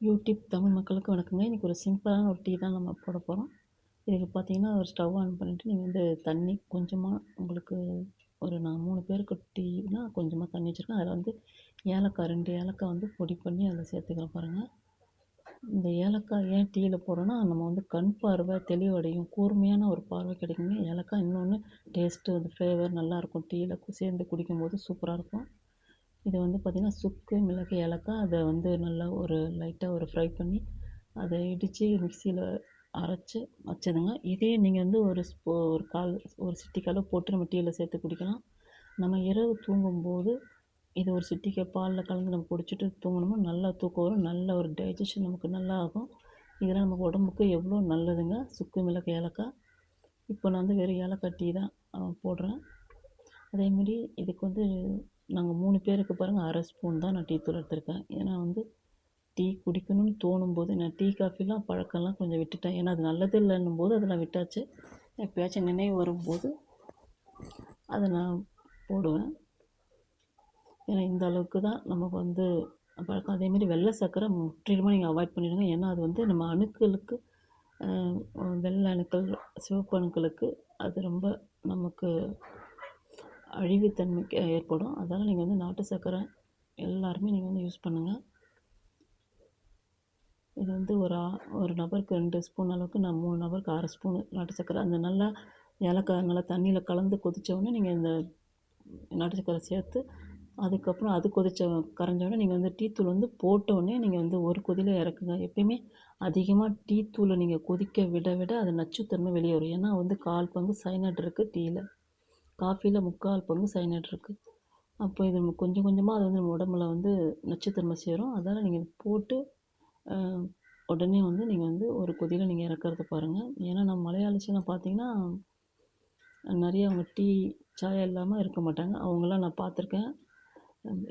YouTube Tamil மக்களுக்கு வணக்கங்க. இன்றைக்கி ஒரு சிம்பிளான ஒரு டீ தான் நம்ம போட போகிறோம் இதுக்கு பார்த்தீங்கன்னா ஒரு ஸ்டவ் ஆன் பண்ணிவிட்டு நீங்கள் வந்து தண்ணி கொஞ்சமாக உங்களுக்கு ஒரு நான் மூணு பேருக்கு டீனா கொஞ்சமாக தண்ணி வச்சுருக்கேன். அதில் வந்து ஏலக்காய் ரெண்டு ஏலக்காய் வந்து பொடி பண்ணி அதில் சேர்த்துக்கிறேன் பாருங்கள் இந்த ஏலக்காய் ஏன் டீயில் போடுறோன்னா நம்ம வந்து கண் பார்வை தெளிவடையும் கூர்மையான ஒரு பார்வை கிடைக்குங்க. ஏலக்காய் இன்னொன்று டேஸ்ட்டு வந்து ஃப்ளேவர் நல்லாயிருக்கும் டீயில் சேர்ந்து குடிக்கும்போது சூப்பராக இருக்கும். இது வந்து பார்த்திங்கன்னா சுக்கு மிளகு ஏலக்காய் அதை வந்து நல்லா ஒரு லைட்டாக ஒரு ஃப்ரை பண்ணி அதை இடித்து மிக்சியில் அரைச்சி வச்சதுங்க இதே நீங்கள் வந்து ஒரு ஸ்பூ ஒரு கால் ஒரு சிட்டிக்கால் போட்டு நம்ம டீயில் சேர்த்து குடிக்கலாம். நம்ம இரவு தூங்கும்போது இது ஒரு சிட்டிக்க பாலில் கலந்து நம்ம குடிச்சிட்டு தூங்கினோம்னா நல்லா தூக்கம் வரும். நல்ல ஒரு டைஜஷன் நமக்கு நல்லா ஆகும். இதெல்லாம் நமக்கு உடம்புக்கு எவ்வளோ நல்லதுங்க? சுக்கு மிளகு ஏலக்காய். இப்போ நான் வந்து வெறும் ஏலக்காய் டீ தான் போடுறேன். அதேமாரி இதுக்கு வந்து நாங்கள் மூணு பேருக்கு பாருங்கள் அரை ஸ்பூன் தான் நான் டீ தூள் எடுத்திருக்கேன். ஏன்னா வந்து டீ குடிக்கணும்னு தோணும் போது நான் டீ காஃபிலாம் பழக்கம்லாம் கொஞ்சம் விட்டுட்டேன். ஏன்னா அது நல்லது இல்லைன்னும் போது அதெல்லாம் விட்டாச்சு. எப்போயாச்சும் நினைவு வரும்போது அதை நான் போடுவேன். ஏன்னா இந்த அளவுக்கு தான் நமக்கு வந்து பழக்கம். அதேமாரி வெள்ளை சர்க்கரை முற்றிலுமாக நீங்கள் அவாய்ட் பண்ணிவிடுங்க ஏன்னா அது வந்து நம்ம அணுக்களுக்கு வெள்ளை அணுக்கள் சிவப்பு அணுக்களுக்கு அது ரொம்ப நமக்கு அழிவுத்தன்மைக்கு ஏற்படும். அதனால் நீங்கள் வந்து நாட்டு சர்க்கரை எல்லாருமே நீங்கள் வந்து யூஸ் பண்ணுங்கள் இது வந்து ஒரு ஒரு நபருக்கு ரெண்டு ஸ்பூன் அளவுக்கு நான் மூணு நபருக்கு அரை ஸ்பூன் நாட்டு சர்க்கரை. அந்த நல்லா ஏலக்காய் நல்லா தண்ணியில் கலந்து கொதித்தோடனே நீங்கள் இந்த நாட்டு சர்க்கரை சேர்த்து அதுக்கப்புறம் அது கொதிச்ச கரைஞ்சோடனே நீங்கள் வந்து டீ தூள் வந்து போட்டோடனே நீங்கள் வந்து ஒரு கொதியில் இறக்குங்க. எப்பயுமே அதிகமாக டீ தூளை நீங்கள் கொதிக்க விட விட அது நச்சுத்தன்மை வெளியே வரும். ஏன்னா வந்து கால் பங்கு சைனட் இருக்குது டீயில் காஃபியில் முக்கால் பங்கு சைனட் இருக்குது அப்போ இது நம்ம கொஞ்சம் கொஞ்சமாக அது வந்து நம்ம உடம்புல வந்து நச்சுத்தன்மை சேரும். அதனால் நீங்கள் போட்டு உடனே வந்து நீங்கள் வந்து ஒரு கொதியில் நீங்கள் இறக்கறத பாருங்கள் ஏன்னா நம்ம மலையாளிஸ்லாம் பார்த்தீங்கன்னா நிறைய அவங்க டீ சாயம் இல்லாமல் இருக்க மாட்டாங்க. அவங்களாம் நான் பார்த்துருக்கேன்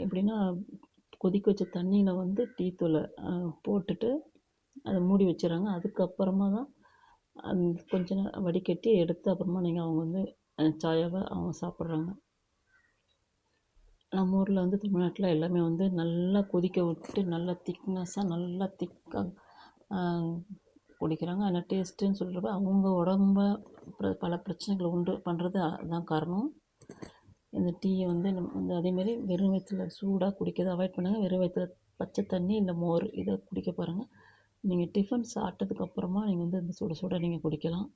எப்படின்னா கொதிக்க வச்ச தண்ணியில் வந்து டீ தூளை போட்டுட்டு அதை மூடி வச்சிடறாங்க. அதுக்கப்புறமா தான் அந்த கொஞ்ச நேரம் வடிகட்டி எடுத்து அப்புறமா நீங்கள் அவங்க வந்து சாயாவை அவங்க சாப்பிட்றாங்க. நம்ம ஊரில் வந்து தமிழ்நாட்டில் எல்லாமே வந்து நல்லா கொதிக்க விட்டு நல்லா திக்னஸ்ஸாக நல்லா திக்காக குடிக்கிறாங்க. ஆனால் டேஸ்ட்டுன்னு சொல்கிறப்ப அவங்க உடம்ப பல பிரச்சனைகளை உண்டு பண்ணுறது அதுதான் காரணம். இந்த டீயை வந்து நம்ம வந்து அதேமாரி வெறும் வயிற்றுல சூடாக குடிக்கிறத அவாய்ட் பண்ணுங்கள் வெறும் வயிற்றுல பச்சை தண்ணி இல்லை மோர் இதை குடிக்க பாருங்கள் நீங்கள் டிஃபன் சாப்பிட்டதுக்கப்புறமா நீங்கள் வந்து இந்த சுட சுட நீங்கள் குடிக்கலாம்.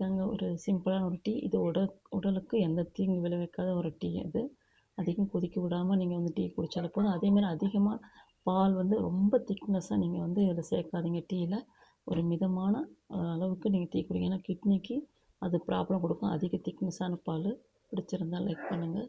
இதாங்க ஒரு சிம்பிளான ஒரு டீ. இது உடல் உடலுக்கு எந்த தீங்கு விளைவிக்காத ஒரு டீ அது. அதிகம் கொதிக்க விடாமல் நீங்கள் வந்து டீ குடித்தாலே போதும். அதேமாதிரி அதிகமாக பால் வந்து ரொம்ப திக்னஸ்ஸாக நீங்கள் வந்து இதில் சேர்க்காதீங்க. டீயில் ஒரு மிதமான அளவுக்கு நீங்கள் டீ குடிங்க. ஏன்னா கிட்னிக்கு அது ப்ராப்ளம் கொடுக்கும். அதிக திக்னஸ்ஸான பால் பிடிச்சிருந்தால் லைக் பண்ணுங்கள்